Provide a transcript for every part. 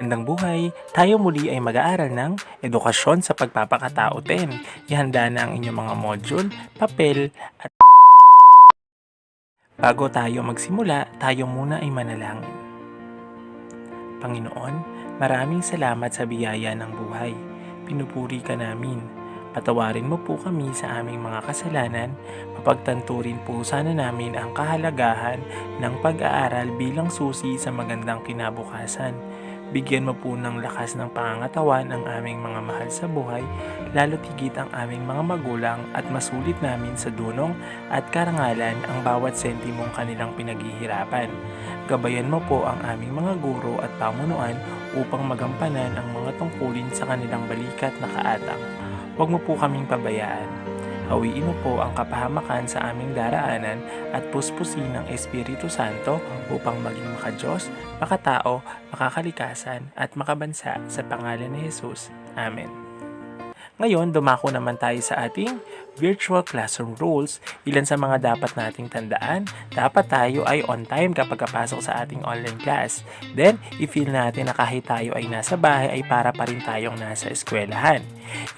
Magandang buhay! Tayo muli ay mag-aaral ng edukasyon sa pagpapakatao 10. Ihanda na ang inyong mga module, papel, at Bago tayo magsimula, tayo muna ay manalangin. Panginoon, maraming salamat sa biyaya ng buhay. Pinupuri ka namin. Patawarin mo po kami sa aming mga kasalanan. Mapagtanto rin po sana namin ang kahalagahan ng pag-aaral bilang susi sa magandang kinabukasan. Bigyan mo po ng lakas ng pangangatawan ang aming mga mahal sa buhay, lalo tigit ang aming mga magulang at masulit namin sa dunong at karangalan ang bawat sentimong kanilang pinaghihirapan. Gabayan mo po ang aming mga guro at pamunuan upang magampanan ang mga tungkulin sa kanilang balikat na kaatang. Huwag mo po kaming pabayaan. Hawiin mo po ang kapahamakan sa aming daraanan at puspusin ng Espiritu Santo upang maging makajos, makatao, makakalikasan at makabansa sa pangalan ni Jesus. Amen. Ngayon, dumako naman tayo sa ating virtual classroom rules. Ilan sa mga dapat nating tandaan, dapat tayo ay on time kapag kapasok sa ating online class. Then, i-feel natin na kahit tayo ay nasa bahay ay para pa rin tayong nasa eskwelahan.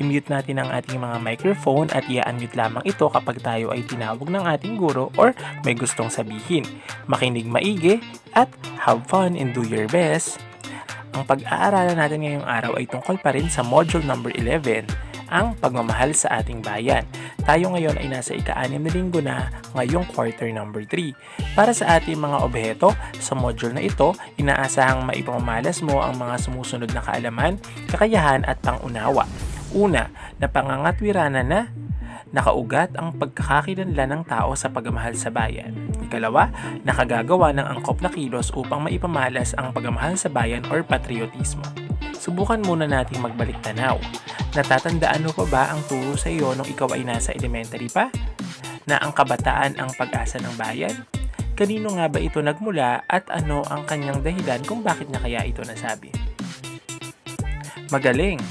I-mute natin ang ating mga microphone at i-unmute lamang ito kapag tayo ay tinawag ng ating guro or may gustong sabihin. Makinig maigi at have fun and do your best. Ang pag-aaralan natin ngayong araw ay tungkol pa rin sa module number 11, ang pagmamahal sa ating bayan. Tayo ngayon ay nasa ika-anim na linggo na ngayong quarter number 3. Para sa ating mga obheto, sa module na ito, inaasahang maipamamalas mo ang mga sumusunod na kaalaman, kakayahan at pangunawa. Una, napangangatwiranan na nakaugat ang pagkakakilanlan ng tao sa pagmamahal sa bayan. Ikalawa, nakagagawa ng angkop na kilos upang maipamalas ang pagmamahal sa bayan or patriotismo. Subukan muna nating magbalik tanaw. Natatandaan mo pa ba ang turo sa iyo nung ikaw ay nasa elementary pa? Na ang kabataan ang pag-asa ng bayan? Kanino nga ba ito nagmula at ano ang kanyang dahilan kung bakit niya kaya ito nasabi? Magaling!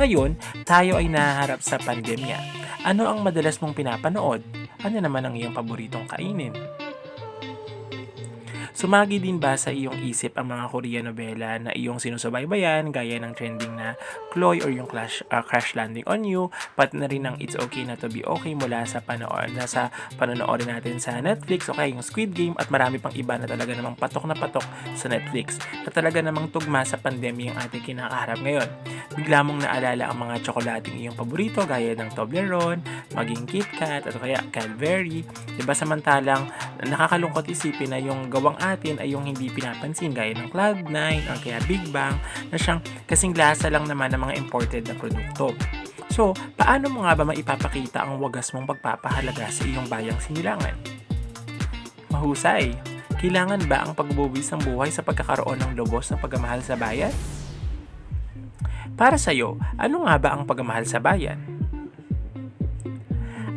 Ngayon, tayo ay naharap sa pandemya. Ano ang madalas mong pinapanood? Ano naman ang iyong paboritong kainin? Sumagi din ba sa iyong isip ang mga Korean novela na iyong sinusubaybayan gaya ng trending na Chloe or yung Crash, uh, Crash Landing on You pati na rin ang It's Okay Not to Be Okay mula sa panood na sa panonood natin sa Netflix o kaya yung Squid Game at marami pang iba na talaga namang patok na patok sa Netflix na talaga namang tugma sa pandemya ang ating kinakaharap ngayon. Bigla mong naalala ang mga tsokolating iyong paborito gaya ng Toblerone, maging KitKat at kaya Cadbury. Diba samantalang nakakalungkot isipin na yung gawang atin ay yung hindi pinapansin gaya ng Cloud9 o kaya Big Bang na siyang kasing lasa lang naman ng mga imported na produkto. So, paano mo nga ba maipapakita ang wagas mong pagpapahalaga sa iyong bayang sinilangan? Mahusay! Kailangan ba ang pagbubuwis ng buhay sa pagkakaroon ng lubos na pagmamahal sa bayan? Para sa iyo, ano nga ba ang pagmamahal sa bayan?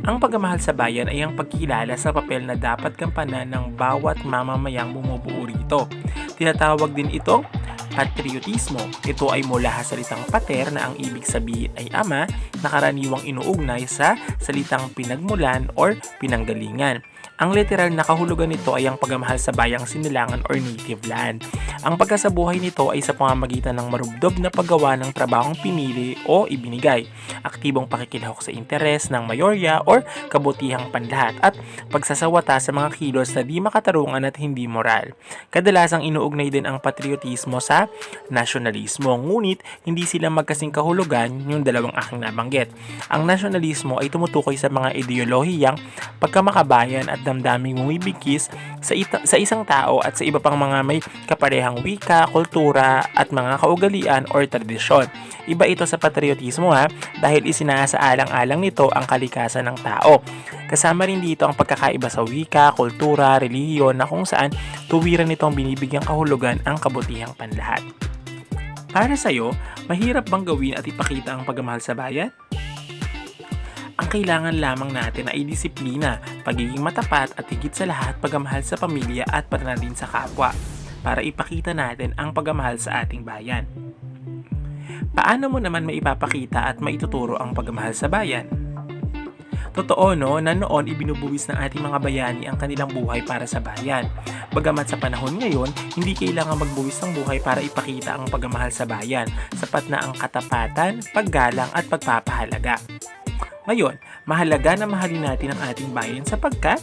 Ang pagmamahal sa bayan ay ang pagkilala sa papel na dapat gampanan ng bawat mamamayang bumubuo rito. Tinatawag din itong patriotismo. Ito ay mula sa salitang pater na ang ibig sabihin ay ama na karaniwang inuugnay sa salitang pinagmulan or pinanggalingan. Ang literal na kahulugan nito ay ang pagmamahal sa bayang sinilangan or native land. Ang pagkasabuhay nito ay sa pamamagitan ng marubdob na paggawa ng trabahong pinili o ibinigay, aktibong pakikilahok sa interes ng mayorya or kabutihang panlahat at pagsasawata sa mga kilos na di makatarungan at hindi moral. Kadalasang inuugnay din ang patriotismo sa nasyonalismo, ngunit hindi sila magkasing kahulugan yung dalawang aking nabanggit. Ang nasyonalismo ay tumutukoy sa mga ideolohiyang pagkamakabayan at damdaming bumibigkis sa, ita- sa isang tao at sa iba pang mga may kaparehang wika, kultura at mga kaugalian or tradisyon. Iba ito sa patriotismo ha dahil isinasaalang-alang nito ang kalikasan ng tao. Kasama rin dito ang pagkakaiba sa wika, kultura, relihiyon na kung saan tuwiran nitong binibigyang kahulugan ang kabutihang panlahat. Para sa'yo, mahirap bang gawin at ipakita ang pagmamahal sa bayan? Ang kailangan lamang natin ay disiplina, pagiging matapat at higit sa lahat pagmamahal sa pamilya at pananarin sa kapwa para ipakita natin ang pagmamahal sa ating bayan. Paano mo naman maipapakita at maituturo ang pagmamahal sa bayan? Totoo no, na noon ibinubuwis ng ating mga bayani ang kanilang buhay para sa bayan. Bagamat sa panahon ngayon, hindi kailangan magbuwis ng buhay para ipakita ang pagmamahal sa bayan, sapat na ang katapatan, paggalang at pagpapahalaga. Ngayon, mahalaga na mahalin natin ang ating bayan sapagkat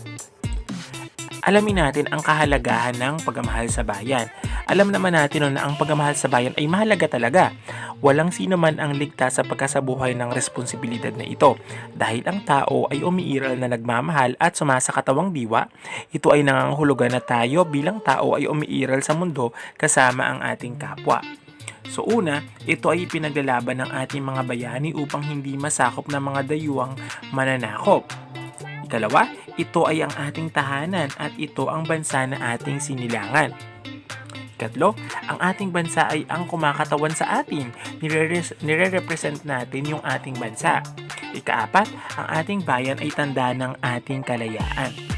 alamin natin ang kahalagahan ng pagmamahal sa bayan. Alam naman natin na ang pagmamahal sa bayan ay mahalaga talaga. Walang sino man ang ligtas sa pagkasabuhay ng responsibilidad na ito. Dahil ang tao ay umiiral na nagmamahal at sumasakatawang diwa, ito ay nangangahulugan na tayo bilang tao ay umiiral sa mundo kasama ang ating kapwa. So una, ito ay pinaglalaban ng ating mga bayani upang hindi masakop ng mga dayuang mananakop. Ikalawa, ito ay ang ating tahanan at ito ang bansa na ating sinilangan. Ikatlo, ang ating bansa ay ang kumakatawan sa atin. Nire- nire-represent natin yung ating bansa. Ikaapat, ang ating bayan ay tanda ng ating kalayaan.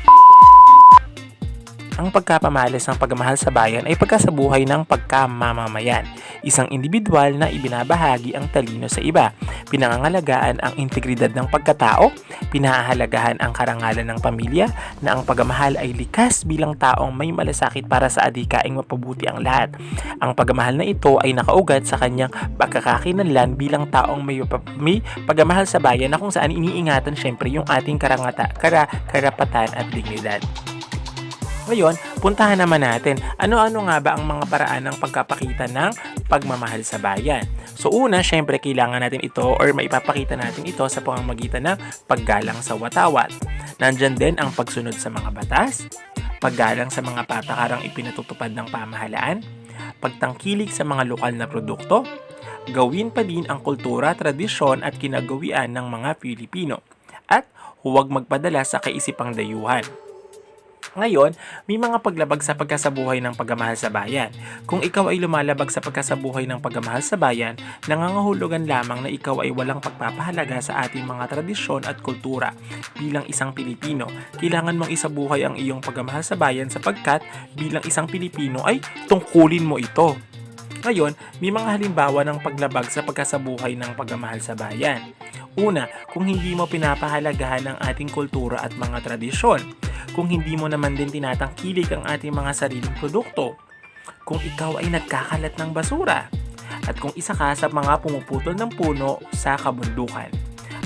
Ang pagkapamalas ng pagmamahal sa bayan ay pagkasabuhay ng pagkamamamayan. Isang individual na ibinabahagi ang talino sa iba. Pinangangalagaan ang integridad ng pagkatao, pinahahalagahan ang karangalan ng pamilya, na ang pagmamahal ay likas bilang taong may malasakit para sa adikaing mapabuti ang lahat. Ang pagmamahal na ito ay nakaugat sa kanyang pagkakakinanlan bilang taong may, may pagmamahal sa bayan na kung saan iniingatan syempre yung ating karangata, kara, karapatan at dignidad. Ngayon, puntahan naman natin ano-ano nga ba ang mga paraan ng pagkapakita ng pagmamahal sa bayan. So una, syempre kailangan natin ito or maipapakita natin ito sa pamamagitan ng paggalang sa watawat. Nandyan din ang pagsunod sa mga batas, paggalang sa mga patakarang ipinatutupad ng pamahalaan, pagtangkilik sa mga lokal na produkto, gawin pa din ang kultura, tradisyon at kinagawian ng mga Pilipino, at huwag magpadala sa kaisipang dayuhan. Ngayon, may mga paglabag sa pagkasabuhay ng pagmamahal sa bayan. Kung ikaw ay lumalabag sa pagkasabuhay ng pagmamahal sa bayan, nangangahulugan lamang na ikaw ay walang pagpapahalaga sa ating mga tradisyon at kultura. Bilang isang Pilipino, kailangan mong isabuhay ang iyong pagmamahal sa bayan sapagkat bilang isang Pilipino ay tungkulin mo ito. Ngayon, may mga halimbawa ng paglabag sa pagkasabuhay ng pagmamahal sa bayan. Una, kung hindi mo pinapahalagahan ang ating kultura at mga tradisyon kung hindi mo naman din tinatangkilik ang ating mga sariling produkto, kung ikaw ay nagkakalat ng basura, at kung isa ka sa mga pumuputol ng puno sa kabundukan.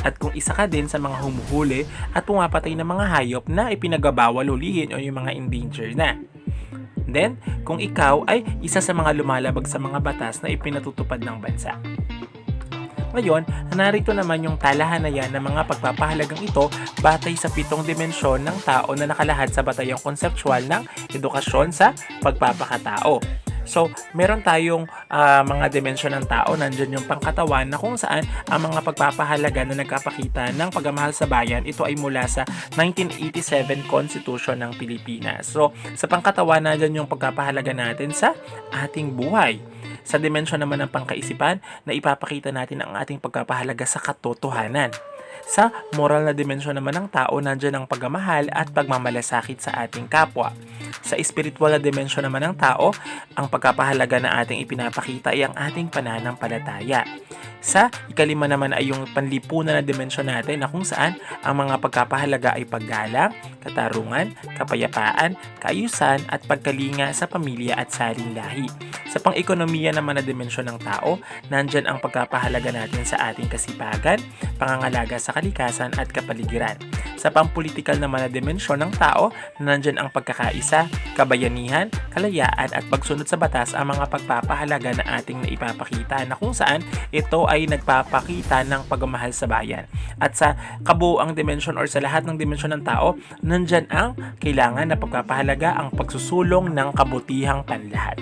At kung isa ka din sa mga humuhuli at pumapatay ng mga hayop na ipinagabawal hulihin o yung mga endangered na. Then, kung ikaw ay isa sa mga lumalabag sa mga batas na ipinatutupad ng bansa. Ngayon, narito naman yung talahanayan ng mga pagpapahalagang ito batay sa pitong dimensyon ng tao na nakalahad sa batayang konseptual ng edukasyon sa pagpapakatao. So, meron tayong uh, mga dimensyon ng tao, nandyan yung pangkatawan na kung saan ang mga pagpapahalaga na nagkapakita ng pagmamahal sa bayan, ito ay mula sa 1987 Constitution ng Pilipinas. So, sa pangkatawan, nandyan yung pagpapahalaga natin sa ating buhay. Sa dimensyon naman ng pangkaisipan, na ipapakita natin ang ating pagpapahalaga sa katotohanan. Sa moral na dimensyon naman ng tao, nandyan ang pagmamahal at pagmamalasakit sa ating kapwa. Sa spiritual na dimensyon naman ng tao, ang pagkapahalaga na ating ipinapakita ay ang ating pananampalataya. Sa ikalima naman ay yung panlipunan na dimensyon natin na kung saan ang mga pagkapahalaga ay paggalang, katarungan, kapayapaan, kaayusan at pagkalinga sa pamilya at saling lahi. Sa pang-ekonomiya naman na dimensyon ng tao, nandyan ang pagkapahalaga natin sa ating kasipagan, pangangalaga sa kalikasan at kapaligiran. Sa pampolitikal naman na dimensyon ng tao, nandyan ang pagkakaisa, kabayanihan, kalayaan at pagsunod sa batas ang mga pagpapahalaga na ating naipapakita na kung saan ito ay nagpapakita ng pagmamahal sa bayan. At sa kabuoang dimensyon or sa lahat ng dimensyon ng tao, nandyan ang kailangan na pagpapahalaga ang pagsusulong ng kabutihang panlahat.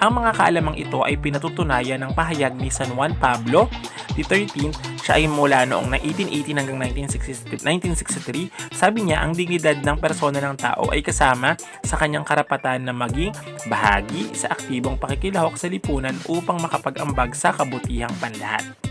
Ang mga kaalamang ito ay pinatutunayan ng pahayag ni San Juan Pablo XIII. Siya ay mula noong 1818 hanggang 1963. Sabi niya, ang dignidad ng persona ng tao ay kasama sa kanyang karapatan na maging bahagi sa aktibong pakikilahok sa lipunan upang makapag-ambag sa kabutihang panlahat.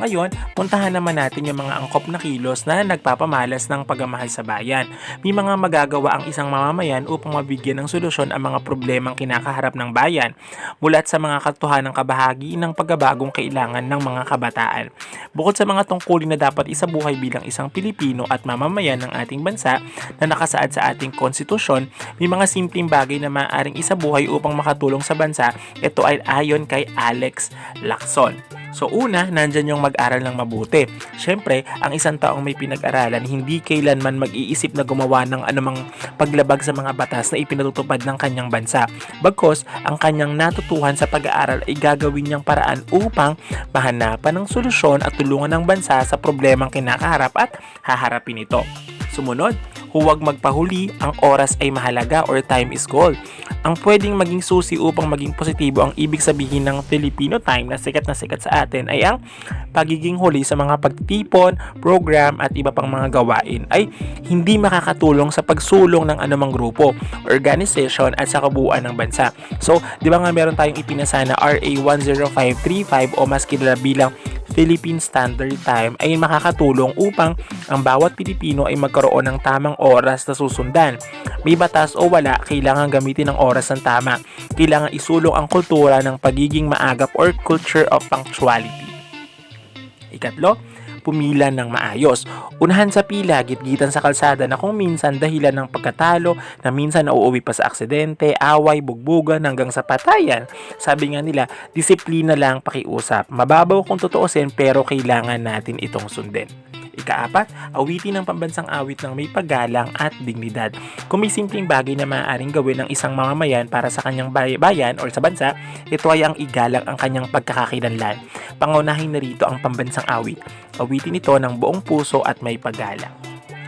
Ngayon, puntahan naman natin yung mga angkop na kilos na nagpapamalas ng pagmamahal sa bayan. May mga magagawa ang isang mamamayan upang mabigyan ng solusyon ang mga problemang kinakaharap ng bayan mulat sa mga katuhanang kabahagi ng pagbabagong kailangan ng mga kabataan. Bukod sa mga tungkulin na dapat isabuhay bilang isang Pilipino at mamamayan ng ating bansa na nakasaad sa ating konstitusyon, may mga simpleng bagay na maaaring isabuhay upang makatulong sa bansa. Ito ay ayon kay Alex Lacson. So una, nandyan yung mag-aral ng mabuti. Siyempre, ang isang taong may pinag-aralan, hindi kailanman mag-iisip na gumawa ng anumang paglabag sa mga batas na ipinatutupad ng kanyang bansa. Bagkos, ang kanyang natutuhan sa pag-aaral ay gagawin niyang paraan upang mahanapan ng solusyon at tulungan ng bansa sa problemang kinakaharap at haharapin ito. Sumunod, huwag magpahuli, ang oras ay mahalaga or time is gold. Ang pwedeng maging susi upang maging positibo ang ibig sabihin ng Filipino time na sikat na sikat sa atin ay ang pagiging huli sa mga pagtitipon, program at iba pang mga gawain ay hindi makakatulong sa pagsulong ng anumang grupo, organization at sa kabuuan ng bansa. So, di ba nga meron tayong ipinasa na RA 10535 o mas kilala bilang Philippine Standard Time ay makakatulong upang ang bawat Pilipino ay magkaroon ng tamang oras na susundan. May batas o wala, kailangan gamitin ang oras ng tama. Kailangan isulong ang kultura ng pagiging maagap or culture of punctuality. Ikatlo, pumila ng maayos. Unahan sa pila, gitgitan sa kalsada na kung minsan dahilan ng pagkatalo, na minsan nauuwi pa sa aksidente, away, bugbugan hanggang sa patayan. Sabi nga nila, disiplina lang pakiusap. Mababaw kung totoosin pero kailangan natin itong sundin. Ikaapat, awitin ng pambansang awit ng may paggalang at dignidad. Kung may simpleng bagay na maaaring gawin ng isang mamamayan para sa kanyang bay- bayan or sa bansa, ito ay ang igalang ang kanyang pagkakakilanlan. Pangunahin na rito ang pambansang awit. Awitin ito ng buong puso at may paggalang.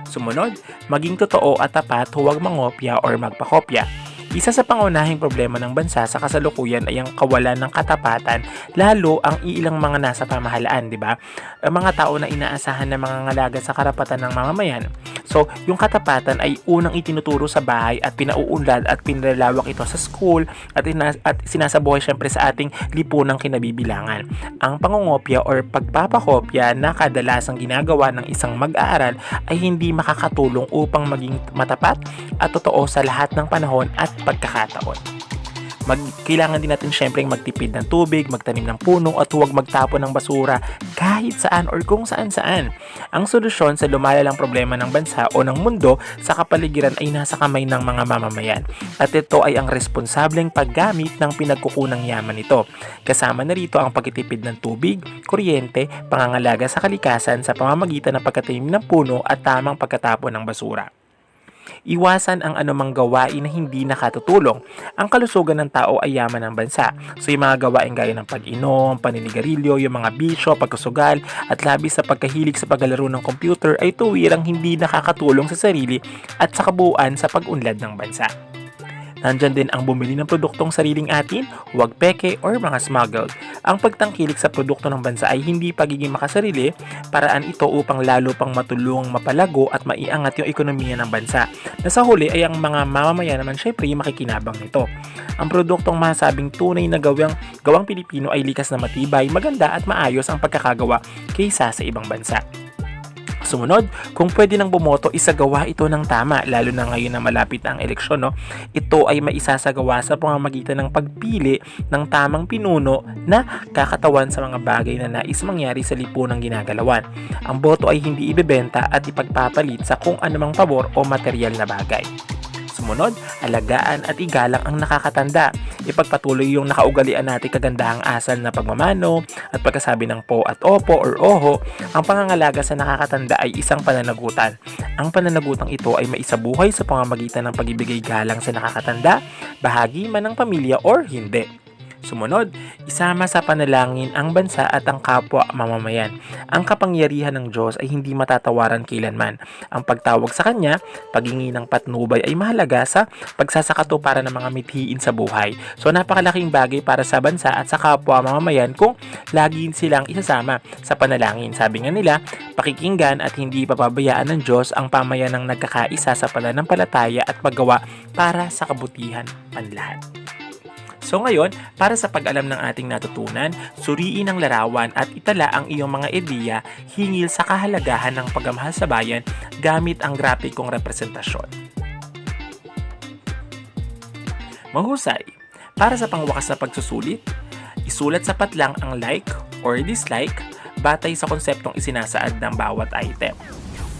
Sumunod, maging totoo at tapat, huwag mangopya or magpakopya. Isa sa pangunahing problema ng bansa sa kasalukuyan ay ang kawalan ng katapatan, lalo ang iilang mga nasa pamahalaan, di ba? Ang mga tao na inaasahan na mga ngalaga sa karapatan ng mamamayan. So, yung katapatan ay unang itinuturo sa bahay at pinauunlad at pinalalawak ito sa school at, ina- at sinasabuhay syempre sa ating lipunang kinabibilangan. Ang pangungopya or pagpapakopya na kadalasang ginagawa ng isang mag-aaral ay hindi makakatulong upang maging matapat at totoo sa lahat ng panahon at pagkakataon. Mag, kailangan din natin syempre magtipid ng tubig, magtanim ng puno at huwag magtapon ng basura kahit saan or kung saan saan. Ang solusyon sa lumalalang problema ng bansa o ng mundo sa kapaligiran ay nasa kamay ng mga mamamayan. At ito ay ang responsableng paggamit ng pinagkukunang yaman nito. Kasama na rito ang pagtitipid ng tubig, kuryente, pangangalaga sa kalikasan sa pamamagitan ng pagkatanim ng puno at tamang pagkatapon ng basura. Iwasan ang anumang gawain na hindi nakatutulong. Ang kalusugan ng tao ay yaman ng bansa. So yung mga gawain gaya ng pag-inom, paninigarilyo, yung mga bisyo, pagkasugal, at labis sa pagkahilig sa paglalaro ng computer ay tuwirang hindi nakakatulong sa sarili at sa kabuuan sa pag-unlad ng bansa. Nandyan din ang bumili ng produktong sariling atin, huwag peke or mga smuggled. Ang pagtangkilik sa produkto ng bansa ay hindi pagiging makasarili, paraan ito upang lalo pang matulungang mapalago at maiangat yung ekonomiya ng bansa. Na sa huli ay ang mga mamamayan naman syempre makikinabang nito. Ang produktong masabing tunay na gawang, gawang Pilipino ay likas na matibay, maganda at maayos ang pagkakagawa kaysa sa ibang bansa. Sumunod, kung pwede nang bumoto, isagawa ito ng tama, lalo na ngayon na malapit ang eleksyon. No? Ito ay maisasagawa sa pamamagitan ng pagpili ng tamang pinuno na kakatawan sa mga bagay na nais mangyari sa lipunang ginagalawan. Ang boto ay hindi ibebenta at ipagpapalit sa kung anumang pabor o material na bagay. Sumunod, alagaan at igalang ang nakakatanda. Ipagpatuloy yung nakaugalian natin kagandahang asal na pagmamano at pagkasabi ng po at opo or oho. Ang pangangalaga sa nakakatanda ay isang pananagutan. Ang pananagutang ito ay maisabuhay sa pamamagitan ng pagibigay galang sa nakakatanda, bahagi man ng pamilya or hindi. Sumunod, isama sa panalangin ang bansa at ang kapwa mamamayan. Ang kapangyarihan ng Diyos ay hindi matatawaran kailanman. Ang pagtawag sa Kanya, paghingi ng patnubay ay mahalaga sa pagsasakato para ng mga mithiin sa buhay. So napakalaking bagay para sa bansa at sa kapwa mamamayan kung lagi silang isasama sa panalangin. Sabi nga nila, pakikinggan at hindi papabayaan ng Diyos ang pamayan ng nagkakaisa sa pananampalataya at paggawa para sa kabutihan panlahat. So ngayon, para sa pag-alam ng ating natutunan, suriin ang larawan at itala ang iyong mga ideya hingil sa kahalagahan ng pagmamahal sa bayan gamit ang grapikong representasyon. Mahusay. Para sa pangwakas na pagsusulit, isulat sapat lang ang like or dislike batay sa konseptong isinasaad ng bawat item.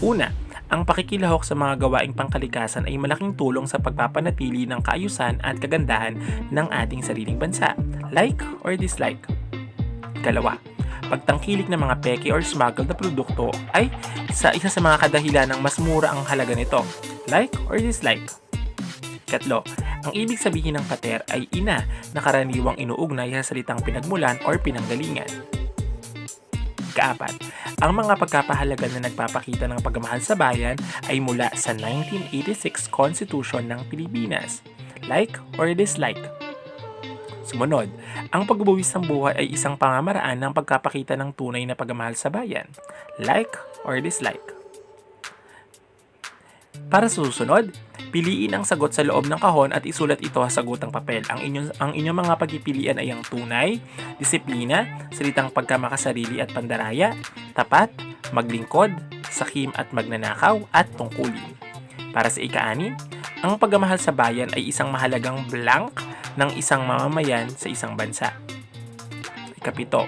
Una, ang pakikilahok sa mga gawaing pangkalikasan ay malaking tulong sa pagpapanatili ng kaayusan at kagandahan ng ating sariling bansa. Like or dislike? Ikalawa, pagtangkilik ng mga peke or smuggled na produkto ay sa isa sa mga kadahilan ng mas mura ang halaga nito. Like or dislike? Katlo, ang ibig sabihin ng pater ay ina na karaniwang inuugnay sa salitang pinagmulan or pinanggalingan. Kaapat, ang mga pagkapahalaga na nagpapakita ng pagmamahal sa bayan ay mula sa 1986 Constitution ng Pilipinas. Like or dislike? Sumunod, ang pagbubuwis ng buhay ay isang pamamaraan ng pagkapakita ng tunay na pagmamahal sa bayan. Like or dislike? Para sa susunod, piliin ang sagot sa loob ng kahon at isulat ito sa sagutang papel. Ang inyong, ang inyong mga pagpipilian ay ang tunay, disiplina, salitang pagkamakasarili at pandaraya, tapat, maglingkod, sakim at magnanakaw, at tungkulin. Para sa ika-anim, ang pagmamahal sa bayan ay isang mahalagang blank ng isang mamamayan sa isang bansa. Ikapito,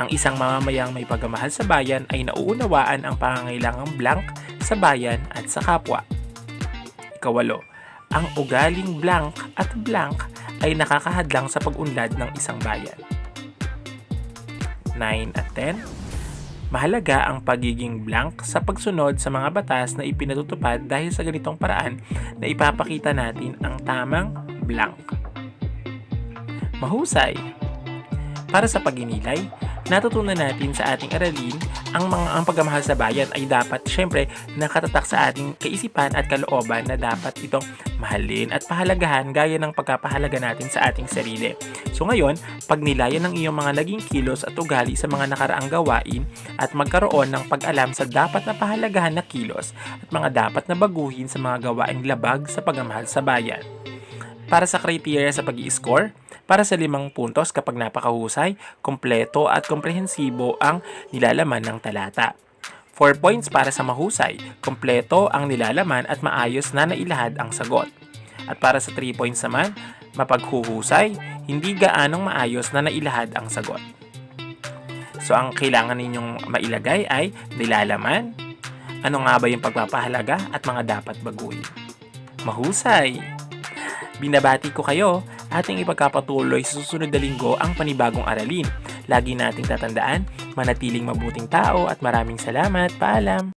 ang isang mamamayang may pagmamahal sa bayan ay nauunawaan ang pangangailangang blank sa bayan at sa kapwa. Ikawalo, ang ugaling blank at blank ay nakakahadlang sa pag-unlad ng isang bayan. 9 at 10, mahalaga ang pagiging blank sa pagsunod sa mga batas na ipinatutupad dahil sa ganitong paraan na ipapakita natin ang tamang blank. Mahusay! Para sa paginilay, natutunan natin sa ating aralin ang mga ang pagmamahal sa bayan ay dapat syempre nakatatak sa ating kaisipan at kalooban na dapat itong mahalin at pahalagahan gaya ng pagkapahalaga natin sa ating sarili. So ngayon, pagnilayan ng iyong mga naging kilos at ugali sa mga nakaraang gawain at magkaroon ng pag-alam sa dapat na pahalagahan na kilos at mga dapat na baguhin sa mga gawaing labag sa pagmamahal sa bayan. Para sa criteria sa pag score para sa limang puntos kapag napakahusay, kompleto at komprehensibo ang nilalaman ng talata. 4 points para sa mahusay, kompleto ang nilalaman at maayos na nailahad ang sagot. At para sa 3 points naman, mapaghuhusay, hindi gaanong maayos na nailahad ang sagot. So ang kailangan ninyong mailagay ay nilalaman, ano nga ba yung pagpapahalaga at mga dapat baguhin. Mahusay! Binabati ko kayo ating ipagkapatuloy sa susunod na linggo ang panibagong aralin. Lagi nating tatandaan, manatiling mabuting tao at maraming salamat. Paalam!